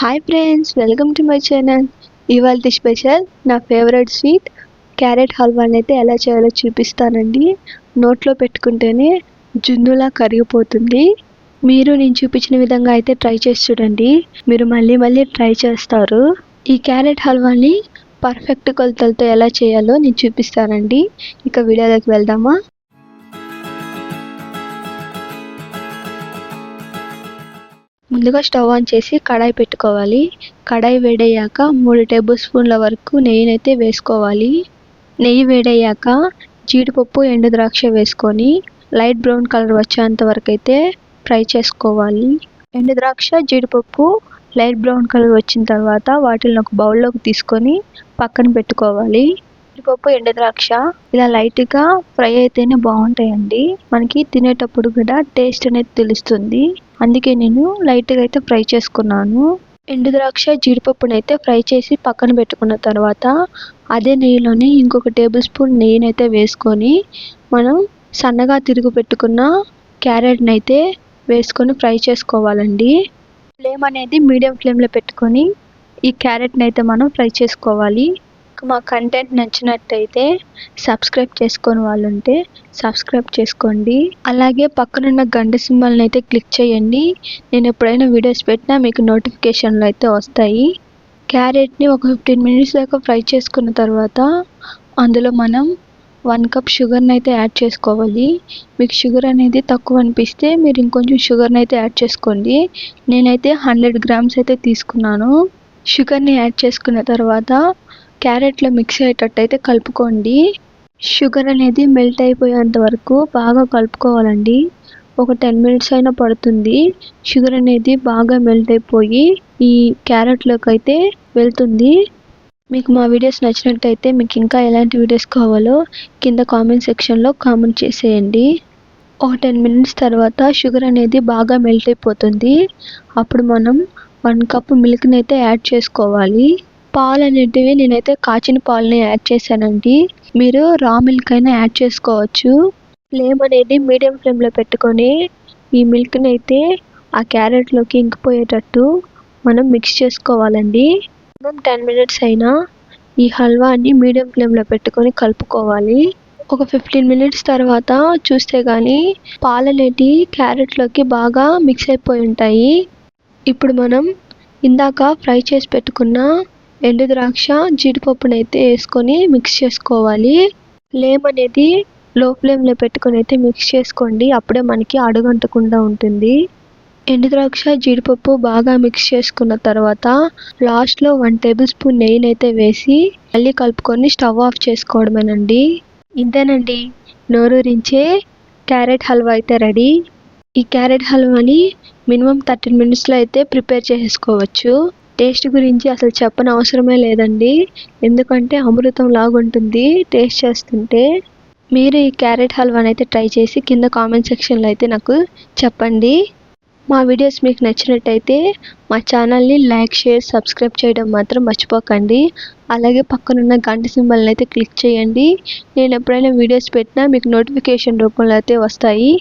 Hi friends welcome to my channel ఇవాళ special నా favourite sweet carrot హల్వాని అయితే ఎలా చేయాలో చూపిస్తానండి. నోట్లో పెట్టుకుంటేనే జున్నులా కరిగిపోతుంది. మీరు నేను చూపించిన విధంగా అయితే ట్రై చేసి చూడండి. మీరు మళ్ళీ మళ్ళీ ట్రై చేస్తారు. ఈ క్యారెట్ హల్వాని పర్ఫెక్ట్ కొలతలతో ఎలా చేయాలో నేను చూపిస్తానండి. ఇక వీడియోలోకి వెళ్దామా? ముందుగా స్టవ్ ఆన్ చేసి కడాయి పెట్టుకోవాలి. కడాయి వేడయ్యాక మూడు టేబుల్ స్పూన్ల వరకు నెయ్యినైతే వేసుకోవాలి. నెయ్యి వేడయ్యాక జీడిపప్పు ఎండు ద్రాక్ష వేసుకొని లైట్ బ్రౌన్ కలర్ వచ్చేంత వరకు అయితే ఫ్రై చేసుకోవాలి. ఎండు ద్రాక్ష జీడిపప్పు లైట్ బ్రౌన్ కలర్ వచ్చిన తర్వాత వాటిని ఒక బౌల్లోకి తీసుకొని పక్కన పెట్టుకోవాలి. జీడిపప్పు ఎండుద్రాక్ష ఇలా లైట్గా ఫ్రై అయితేనే బాగుంటాయండి. మనకి తినేటప్పుడు కూడా టేస్ట్ అనేది తెలుస్తుంది. అందుకే నేను లైట్గా అయితే ఫ్రై చేసుకున్నాను. ఎండు ద్రాక్ష జీడిపప్పును అయితే ఫ్రై చేసి పక్కన పెట్టుకున్న తర్వాత అదే నెయ్యిలోనే ఇంకొక టేబుల్ స్పూన్ నెయ్యిని అయితే వేసుకొని మనం సన్నగా తిరుగు పెట్టుకున్న క్యారెట్ని అయితే వేసుకొని ఫ్రై చేసుకోవాలండి. ఫ్లేమ్ అనేది మీడియం ఫ్లేమ్లో పెట్టుకొని ఈ క్యారెట్ని అయితే మనం ఫ్రై చేసుకోవాలి. మా కంటెంట్ నచ్చినట్టయితే సబ్స్క్రైబ్ చేసుకొని వాళ్ళు ఉంటే సబ్స్క్రైబ్ చేసుకోండి. అలాగే పక్కనున్న గంట సింబల్ని అయితే క్లిక్ చేయండి. నేను ఎప్పుడైనా వీడియోస్ పెట్టినా మీకు నోటిఫికేషన్లు అయితే వస్తాయి. క్యారెట్ని ఒక ఫిఫ్టీన్ మినిట్స్ దాకా ఫ్రై చేసుకున్న తర్వాత అందులో మనం వన్ కప్ షుగర్ని అయితే యాడ్ చేసుకోవాలి. మీకు షుగర్ అనేది తక్కువ అనిపిస్తే మీరు ఇంకొంచెం షుగర్ని అయితే యాడ్ చేసుకోండి. నేనైతే హండ్రెడ్ గ్రామ్స్ అయితే తీసుకున్నాను. షుగర్ని యాడ్ చేసుకున్న తర్వాత క్యారెట్లో మిక్స్ అయ్యేటట్టు అయితే కలుపుకోండి. షుగర్ అనేది మెల్ట్ అయిపోయేంత వరకు బాగా కలుపుకోవాలండి. ఒక టెన్ మినిట్స్ అయినా పడుతుంది. షుగర్ అనేది బాగా మెల్ట్ అయిపోయి ఈ క్యారెట్లోకి అయితే వెళ్తుంది. మీకు మా వీడియోస్ నచ్చినట్టయితే మీకు ఇంకా ఎలాంటి వీడియోస్ కావాలో కింద కామెంట్ సెక్షన్లో కామెంట్ చేసేయండి. ఒక టెన్ మినిట్స్ తర్వాత షుగర్ అనేది బాగా మెల్ట్ అయిపోతుంది. అప్పుడు మనం వన్ కప్ మిల్క్ని అయితే యాడ్ చేసుకోవాలి. పాలు అనేటివి నేనైతే కాచిన పాలని యాడ్ చేశానండి. మీరు రా మిల్క్ అయినా యాడ్ చేసుకోవచ్చు. ఫ్లేమ్ అనేది మీడియం ఫ్లేమ్లో పెట్టుకొని ఈ మిల్క్ని అయితే ఆ క్యారెట్లోకి ఇంకిపోయేటట్టు మనం మిక్స్ చేసుకోవాలండి. మినిమం టెన్ మినిట్స్ అయినా ఈ హల్వాని మీడియం ఫ్లేమ్లో పెట్టుకొని కలుపుకోవాలి. ఒక ఫిఫ్టీన్ మినిట్స్ తర్వాత చూస్తే కానీ పాలనేటి క్యారెట్లోకి బాగా మిక్స్ అయిపోయి ఉంటాయి. ఇప్పుడు మనం ఇందాక ఫ్రై చేసి పెట్టుకున్న ఎండు ద్రాక్ష జీడిపప్పును అయితే వేసుకొని మిక్స్ చేసుకోవాలి. లేమ్ అనేది లో ఫ్లేమ్లో పెట్టుకొని అయితే మిక్స్ చేసుకోండి. అప్పుడే మనకి అడుగంటకుండా ఉంటుంది. ఎండు ద్రాక్ష జీడిపప్పు బాగా మిక్స్ చేసుకున్న తర్వాత లాస్ట్లో వన్ టేబుల్ స్పూన్ నెయ్యిని అయితే వేసి మళ్ళీ కలుపుకొని స్టవ్ ఆఫ్ చేసుకోవడమేనండి. ఇంతేనండి. నోరూరించే క్యారెట్ హల్వా అయితే రెడీ. ఈ క్యారెట్ హల్వాని మినిమం థర్టీన్ మినిట్స్లో అయితే ప్రిపేర్ చేసుకోవచ్చు టేస్ట్ గురించి అసలు చెప్పని అవసరమే లేదండి. ఎందుకంటే అమృతం లాగుంటుంది టేస్ట్ చేస్తుంటే. మీరు ఈ క్యారెట్ హల్వాని అయితే ట్రై చేసి కింద కామెంట్ సెక్షన్లో అయితే నాకు చెప్పండి. మా వీడియోస్ మీకు నచ్చినట్టయితే మా ఛానల్ని లైక్ షేర్ సబ్స్క్రైబ్ చేయడం మాత్రం మర్చిపోకండి. అలాగే పక్కనున్న గంట సింబల్ని అయితే క్లిక్ చేయండి. నేను ఎప్పుడైనా వీడియోస్ పెట్టినా మీకు నోటిఫికేషన్ రూపంలో అయితే వస్తాయి.